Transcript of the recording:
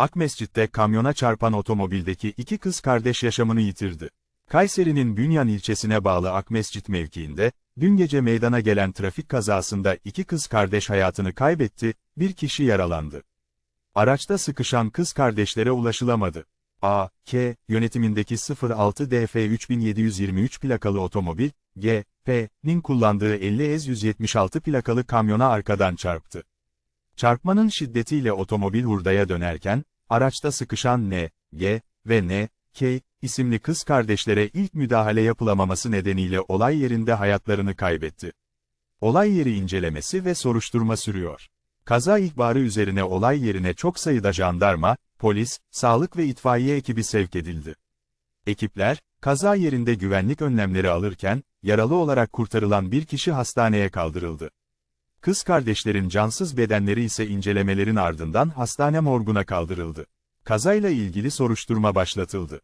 Akmescit'te kamyona çarpan otomobildeki iki kız kardeş yaşamını yitirdi. Kayseri'nin Bünyan ilçesine bağlı Akmescit mevkiinde, dün gece meydana gelen trafik kazasında iki kız kardeş hayatını kaybetti, bir kişi yaralandı. Araçta sıkışan kız kardeşlere ulaşılamadı. A, K, yönetimindeki 06 DF 3723 plakalı otomobil, G, P.'nin kullandığı 50 EZ 176 plakalı kamyona arkadan çarptı. Çarpmanın şiddetiyle otomobil hurdaya dönerken, araçta sıkışan N, G ve N, K isimli kız kardeşlere ilk müdahale yapılamaması nedeniyle olay yerinde hayatlarını kaybetti. Olay yeri incelemesi ve soruşturma sürüyor. Kaza ihbarı üzerine olay yerine çok sayıda jandarma, polis, sağlık ve itfaiye ekibi sevk edildi. Ekipler, kaza yerinde güvenlik önlemleri alırken, yaralı olarak kurtarılan bir kişi hastaneye kaldırıldı. Kız kardeşlerin cansız bedenleri ise incelemelerin ardından hastane morguna kaldırıldı. Kazayla ilgili soruşturma başlatıldı.